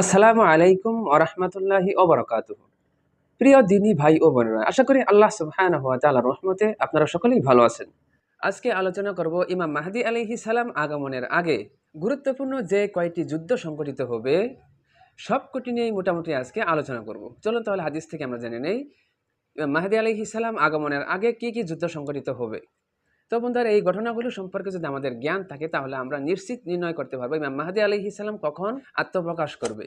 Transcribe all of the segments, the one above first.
আসসালামু আলাইকুম ওরহমতুল্লাহি ওবরাকাত প্রিয় দিনী ভাই ও বোনেরা, আশা করি আল্লাহ সুবহানাহু ওয়া তাআলার রহমতে আপনারা সকলেই ভালো আছেন। আজকে আলোচনা করব ইমাম মাহদি আলাইহিস সালাম আগমনের আগে। গুরুত্বপূর্ণ যে কয়টি যুদ্ধ সংঘটিত হবে, সবকটি নিয়েই মোটামুটি আজকে আলোচনা করব। চলুন তাহলে হাদিস থেকে আমরা জেনে নেই। মাহদি আলাইহিস সালাম আগমনের আগে কি কি যুদ্ধ সংঘটিত হবে? তো বন্ধুরা, এই ঘটনাগুলো সম্পর্কে যদি আমাদের জ্ঞান থাকে, তাহলে আমরা নিশ্চিত নির্ণয় করতে পারব ইমাম মাহাদি আলাইহিস সালাম কখন আত্মপ্রকাশ করবে।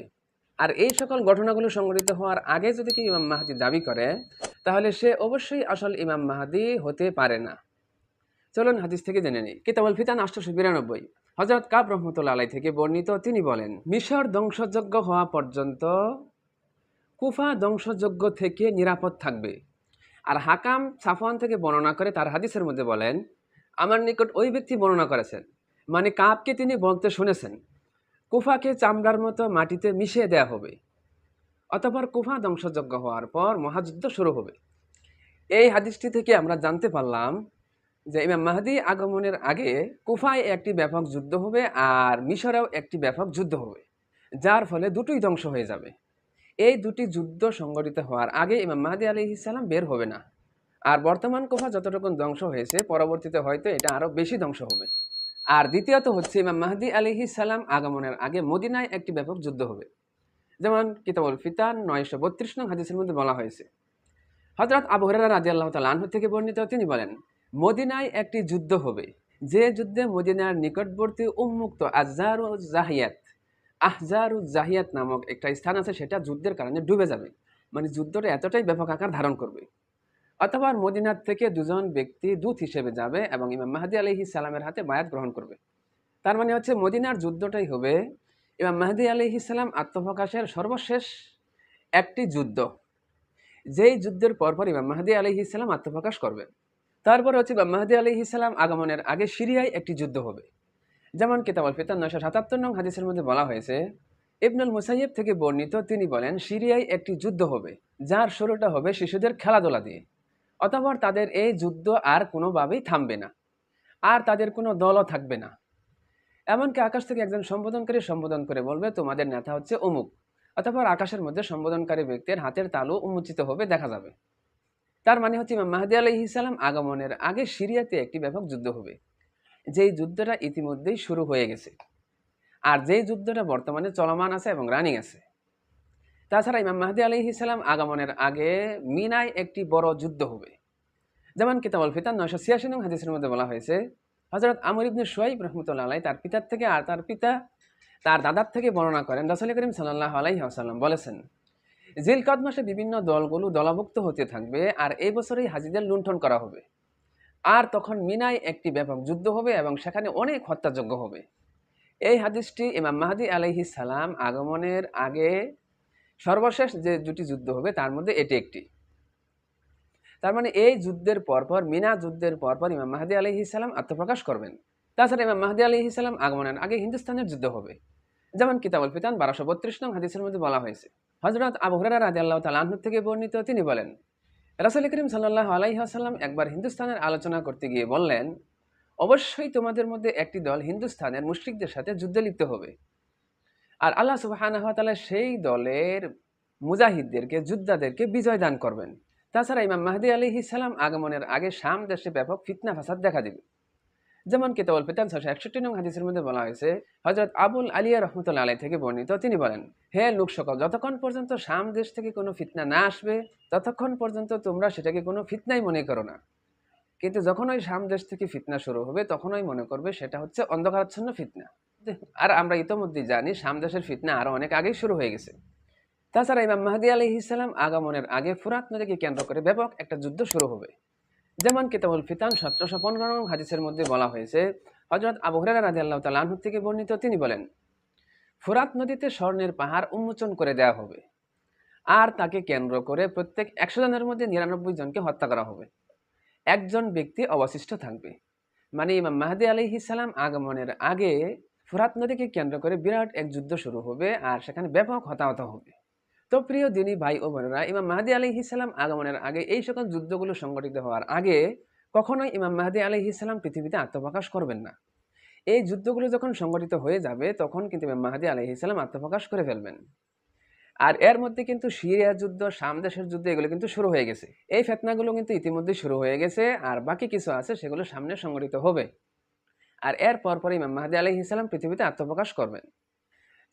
আর এই সকল ঘটনাগুলো সংঘটিত হওয়ার আগে যদি কেউ ইমাম মাহাদি দাবি করে, তাহলে সে অবশ্যই আসল ইমাম মাহাদি হতে পারে না। চলুন হাদিস থেকে জেনে নিই। কিতাবুল ফিতান আটশোশো বিরানব্বই। হজরত কাব রহমতুল্লা আলাই থেকে বর্ণিত, তিনি বলেন, মিশর ধ্বংসযজ্ঞ হওয়া পর্যন্ত কুফা ধ্বংসযজ্ঞ থেকে নিরাপদ থাকবে। আর হাকাম সাফওয়ান থেকে বর্ণনা করে তার হাদিসের মধ্যে বলেন আমার নিকট ওই ব্যক্তি বর্ণনা করেছেন। মানে কাপকে তিনি বলতে শুনেছেন, কুফাকে চামড়ার মতো মাটিতে মিশিয়ে দেয়া হবে, অতপর কুফা ধ্বংসযজ্ঞ হওয়ার পর মহাযুদ্ধ শুরু হবে। এই হাদিসটি থেকে আমরা জানতে পারলাম যে ইমাম মাহাদি আগমনের আগে কুফায় একটি ব্যাপক যুদ্ধ হবে আর মিশরেও একটি ব্যাপক যুদ্ধ হবে, যার ফলে দুটোই ধ্বংস হয়ে যাবে। এই দুটি যুদ্ধ সংগঠিত হওয়ার আগে ইমাম মাহাদি আলি ইসালাম বের হবে না। আর বর্তমান কুফা যতটুকু ধ্বংস হয়েছে, পরবর্তীতে হয়তো এটা আরও বেশি ধ্বংস হবে। আর দ্বিতীয়ত হচ্ছে ইমাম মাহাদি আলিহি সালাম আগমনের আগে মদিনায় একটি ব্যাপক যুদ্ধ হবে। যেমন কিতাবুল ফিতান নয়শো বত্রিশ নং হাদিসের মধ্যে বলা হয়েছে। হজরত আবু হরারা রাজি আল্লাহ তালাহ থেকে বর্ণিত তিনি বলেন, মদিনায় একটি যুদ্ধ হবে। যে যুদ্ধে মদিনার নিকটবর্তী উন্মুক্ত আজহারু জাহিয়াত আহজারু জাহিয়াত নামক একটা স্থান আছে, সেটা যুদ্ধের কারণে ডুবে যাবে। মানে যুদ্ধটা এতটাই ব্যাপক আকার ধারণ করবে। অথবা মদিনার থেকে দুজন ব্যক্তি দূত হিসেবে যাবে এবং ইমাম মাহাদি আলহি সালামের হাতে বায়াত গ্রহণ করবে। তার মানে হচ্ছে মদিনার যুদ্ধটাই হবে, ইমাম মাহাদি আলহি সালাম আত্মপ্রকাশের সর্বশেষ একটি যুদ্ধ। যেই যুদ্ধের পরপর ইমাম মাহাদি আলহি সালাম আত্মপ্রকাশ করবেন তারপর হচ্ছে ইমাম মাহাদি আলহি সালাম আগমনের আগে সিরিয়ায় একটি যুদ্ধ হবে। যেমন কিতাবল ফিতান নয়শো সাতাত্তর নং হাদিসের মধ্যে বলা হয়েছে, ইবনুল মুসাইয়েব থেকে বর্ণিত তিনি বলেন, সিরিয়ায় একটি যুদ্ধ হবে, যার শুরুটা হবে শিশুদের খেলাধুলা দিয়ে। অতপর তাদের এই যুদ্ধ আর কোনোভাবেই থামবে না। আর তাদের কোনো দলও থাকবে না। এমনকি আকাশ থেকে একজন সম্বোধনকারী সম্বোধন করে বলবে, তোমাদের নেতা হচ্ছে অমুক। অতপর আকাশের মধ্যে সম্বোধনকারী ব্যক্তির হাতের তালু উন্মোচিত হবে দেখা যাবে। তার মানে হচ্ছে ইমাম মাহাদি আলহিসাল্লাম আগমনের আগে সিরিয়াতে একটি ব্যাপক যুদ্ধ হবে। যেই যুদ্ধটা ইতিমধ্যেই শুরু হয়ে গেছে। আর যেই যুদ্ধটা বর্তমানে চলমান আছে এবং রানিং আছে। তাছাড়া ইমাম মাহদি আলি ইসালাম আগমনের আগে মিনায় একটি বড় যুদ্ধ হবে। যেমন কিতাবল ফিতান নয়শো ছিয়াশি নং হাদিসের মধ্যে বলা হয়েছে হজরত আমর ইবনে সোয়াইব রহমতুল্লাহ আলাই তার পিতার থেকে আর তার পিতা তার দাদার থেকে বর্ণনা করেন। রসুল করিম সাল্লাহ আলাইহি আসাল্লাম বলেছেন, জিলকদ মাসে বিভিন্ন দলগুলো দলভুক্ত হতে থাকবে আর এই বছরই হাজিদের লুণ্ঠন করা হবে। আর তখন মিনায় একটি ব্যাপক যুদ্ধ হবে এবং সেখানে অনেক হত্যাযজ্ঞ হবে। এই হাদিসটি ইমাম মাহাদি আলাইহি সালাম আগমনের আগে সর্বশেষ যে দুটি যুদ্ধ হবে, তার মধ্যে এটি একটি। তার মানে এই যুদ্ধের পরপর, মিনা যুদ্ধের পরপর ইমাম মাহাদি আলহি সালাম আত্মপ্রকাশ করবেন। তাছাড়া ইমাম মাহাদি আলহি সালাম আগমনের আগে হিন্দুস্তানের যুদ্ধ হবে। যেমন কিতাবুল ফিতান বারোশো বত্রিশ নং হাদিসের মধ্যে বলা হয়েছে। হজরত আবু হরারা রাজি আল্লাহ তালাহ থেকে বর্ণিত তিনি বলেন, রাসুল করিম সাল্লাহ আলাইহাসাল্লাম একবার হিন্দুস্তানের আলোচনা করতে গিয়ে বললেন, অবশ্যই তোমাদের মধ্যে একটি দল হিন্দুস্তানের মুশ্রিকদের সাথে যুদ্ধে লিপ্ত হবে। আর আল্লাহ সুবাহানহতালা সেই দলের মুজাহিদদেরকে, যোদ্ধাদেরকে বিজয় দান করবেন। তাছাড়া ইমাম মাহদি আলি ইসালাম আগমনের আগে শাম দেশে ব্যাপক ফিতনা, ফাসাদ দেখা দিবে। যেমন কেতাবল ফিতান ছশো একষট্টি নং হাদিসের মধ্যে বলা হয়েছে হজরত আবুল আলিয়া রহমতুল্লা আলাই থেকে বর্ণিত, তিনি বলেন, হে লোক সকল, যতক্ষণ পর্যন্ত শাম দেশ থেকে কোনো ফিতনা না আসবে, ততক্ষণ পর্যন্ত তোমরা সেটাকে কোনো ফিতনাই মনে করো না। কিন্তু যখন ওই শাম দেশ থেকে ফিতনা শুরু হবে তখনই মনে করবে সেটা হচ্ছে অন্ধকারাচ্ছন্ন ফিতনা। আর আমরা ইতোমধ্যে জানি শাম দেশের ফিতনা আরও অনেক আগেই শুরু হয়ে গেছে। তাছাড়া ইমাম মাহাদি আলি ইসলাম আগমনের আগে ফুরাত নদীকে কেন্দ্র করে ব্যাপক একটা যুদ্ধ শুরু হবে। যেমন কিতাবুল ফিতান সতেরোশো পনেরো নং হাদিসের মধ্যে বলা হয়েছে হজরত আবু হরারা রাজি আল্লাহ তালাহ থেকে বর্ণিত তিনি বলেন, ফুরাত নদীতে স্বর্ণের পাহাড় উন্মোচন করে দেওয়া হবে। আর তাকে কেন্দ্র করে প্রত্যেক একশো জনের মধ্যে নিরানব্বই জনকে হত্যা করা হবে। একজন ব্যক্তি অবশিষ্ট থাকবে। মানে ইমাম মাহাদি আলি ইসালাম আগমনের আগে ফুরাত নদীকে কেন্দ্র করে বিরাট এক যুদ্ধ শুরু হবে আর সেখানে ব্যাপক হতাহত হবে। তো প্রিয় দিনী ভাই ও বোনেরা, ইমাম মাহাদি আলি ইসালাম আগমনের আগে এই সকল যুদ্ধগুলো সংগঠিত হওয়ার আগে কখনোই ইমাম মাহাদি আলি ইসালাম পৃথিবীতে আত্মপ্রকাশ করবেন না। এই যুদ্ধগুলো যখন সংগঠিত হয়ে যাবে, তখন কিন্তু ইমাম মাহাদি আলহ ইসলাম আত্মপ্রকাশ করে ফেলবেন। আর এর মধ্যে কিন্তু সিরিয়া যুদ্ধ সামদেশের যুদ্ধ, এগুলো কিন্তু শুরু হয়ে গেছে। এই ফেতনাগুলো কিন্তু ইতিমধ্যে শুরু হয়ে গেছে আর বাকি কিছু আছে, সেগুলো সামনে সংগঠিত হবে। আর এর পরপর পর ইমাম মাহাদি আলহ ইসলাম পৃথিবীতে আত্মপ্রকাশ করবেন।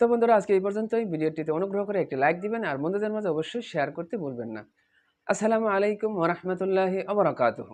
তো বন্ধুরা, আজকে এই পর্যন্তই। ভিডিওটিতে অনুগ্রহ করে একটি লাইক দিবেন আর বন্ধুদের মাঝে অবশ্যই শেয়ার করতে ভুলবেন না। আসসালামু আলাইকুম ওরহমতুল্লাহি আবরাকাতুহ